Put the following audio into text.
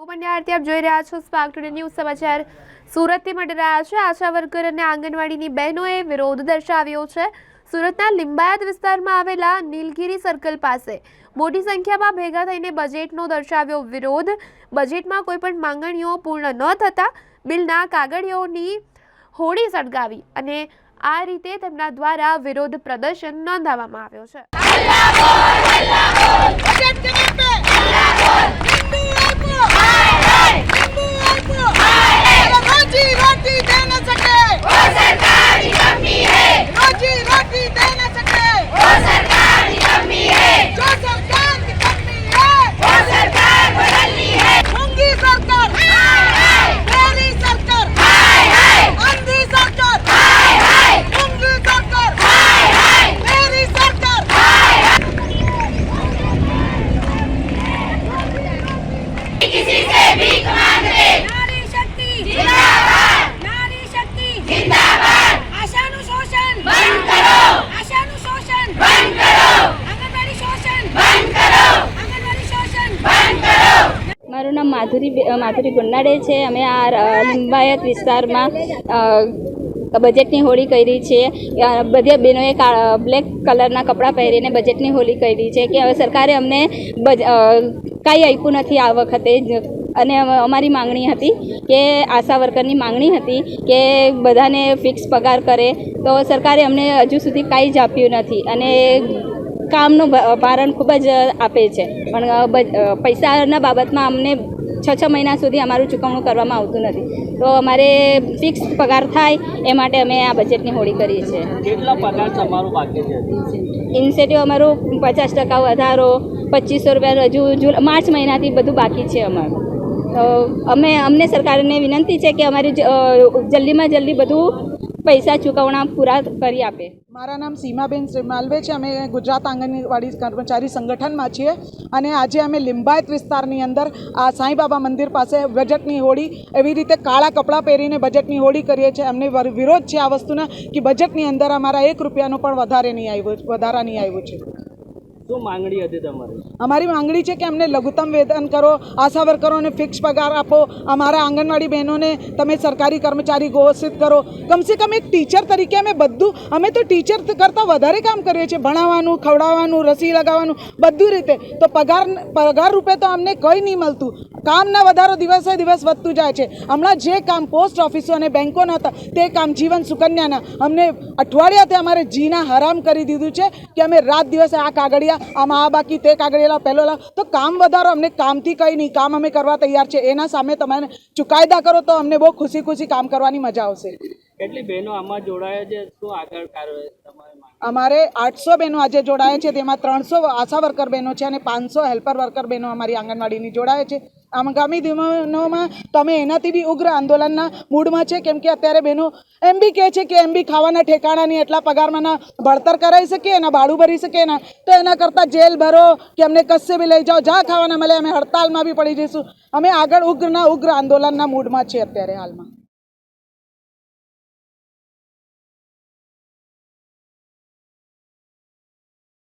હું પંડ્યા આરતી આપ જોઈ રહ્યા છો સ્પાર્ક ટુડે ન્યૂઝ સમાચાર. સુરતથી મળી રહ્યા છે. આશા વર્કર અને આંગણવાડીની બહેનોએ વિરોધ દર્શાવ્યો છે. સુરતના લિંબાયત વિસ્તારમાં આવેલા નીલગિરી સર્કલ પાસે મોટી સંખ્યામાં ભેગા થઈને બજેટનો દર્શાવ્યો વિરોધ. બજેટમાં કોઈપણ માંગણીઓ પૂર્ણ ન થતાં બિલના કાગળીઓની હોડી સળગાવી અને આ રીતે તેમના દ્વારા વિરોધ પ્રદર્શન નોંધાવવામાં આવ્યો છે. માધુરી માધુરી ગુન્નાડે છે. અમે આ લિંબાયત વિસ્તારમાં બજેટની હોળી કરી છે. બધી બહેનોએ બ્લેક કલરના કપડાં પહેરીને બજેટની હોળી કરી છે કે હવે સરકારે અમને કાંઈ આપ્યું નથી આ વખતે. અને અમારી માંગણી હતી કે આશા વર્કરની માંગણી હતી કે બધાને ફિક્સ પગાર કરે. તો સરકારે અમને હજુ સુધી કાંઈ જ આપ્યું નથી. અને કામનું ભારણ ખૂબ જ આપે છે. પણ પૈસાના બાબતમાં અમને છ છ મહિના સુધી અમારું ચૂકવણું કરવામાં આવતું નથી. તો અમારે ફિક્સ પગાર થાય એ માટે અમે આ બજેટની હોળી કરીએ છીએ. કેટલા પગાર તમારું બાકી છે? ઇન્સેટિવ અમારું પચાસ ટકા વધારો પચીસો રૂપિયા હજુ જુલ માર્ચ મહિનાથી બધું બાકી છે અમારું. તો અમે અમને સરકારને વિનંતી છે કે અમારી જલ્દીમાં જલ્દી બધું પૈસા ચૂકવણા પૂરા કરી આપે. મારા નામ સીમાબેન માલવે છે. અમે ગુજરાત આંગણવાડી કર્મચારી સંગઠનમાં છીએ અને આજે અમે લિંબાયત વિસ્તારની અંદર આ સાંઈબાબા મંદિર પાસે બજેટની હોળી એવી રીતે કાળા કપડાં પહેરીને બજેટની હોળી કરીએ છીએ. અમને વિરોધ છે આ વસ્તુના કે બજેટની અંદર અમારા એક રૂપિયાનું પણ વધારે નહીં આવ્યું વધારા નહીં આવ્યું છે. શું માંગણી હતી તમારી? અમારી માંગણી છે કે અમને લઘુત્તમ વેતન કરો, આશા વર્કરોને ફિક્સ પગાર આપો. અમારા આંગણવાડી બહેનોને તમે સરકારી કર્મચારી ઘોષિત કરો. કમસે કમ એક ટીચર તરીકે અમે બધું, અમે તો ટીચર કરતાં વધારે કામ કરીએ છીએ. ભણાવવાનું, ખવડાવવાનું, રસી લગાવવાનું, બધું રીતે. તો પગાર પગાર રૂપે તો અમને કંઈ નહીં મળતું. કામના વધારો દિવસે દિવસ વધતું જાય છે. હમણાં જે કામ પોસ્ટ ઓફિસો અને બેંકોના હતા, તે કામ જીવન સુકન્યાના. અમને અઠવાડિયાથી અમારે જીના હરામ કરી દીધું છે કે અમે રાત દિવસે આ કાગળિયા આમાં આ બાકી તે કાગળેલા પહેલો તો કામ વધારો અમને કામથી કંઈ નહીં. કામ અમે કરવા તૈયાર છે. એના સામે તમે ચુકાયદા કરો તો અમને બહુ ખુશી ખુશી કામ કરવાની મજા આવશે. કેટલી બહેનો આમાં જોડાયા છે? શું આગળ અમારે આઠસો બહેનો આજે જોડાયા છે. તેમાં ત્રણસો આશા વર્કર બહેનો છે અને પાંચસો હેલ્પર વર્કર બહેનો અમારી આંગણવાડીની જોડાયા છે. આગામી દિનોમાં તો અમે એનાથી બી ઉગ્ર આંદોલનના મૂડમાં છે? કેમ કે અત્યારે બહેનો એમ બી કહે છે કે એમ બી ખાવાના ઠેકાણાની એટલા પગારમાં ના ભણતર કરાવી શકીએ એના ભાડું ભરી શકીએ ને તો એના કરતાં જેલ ભરો, કે અમને કશે બી લઈ જાઓ, જ્યાં ખાવાના મળે અમે હડતાલમાં બી પડી જઈશું. અમે આગળ ઉગ્રના, ઉગ્ર આંદોલનના મૂડમાં છીએ અત્યારે હાલમાં.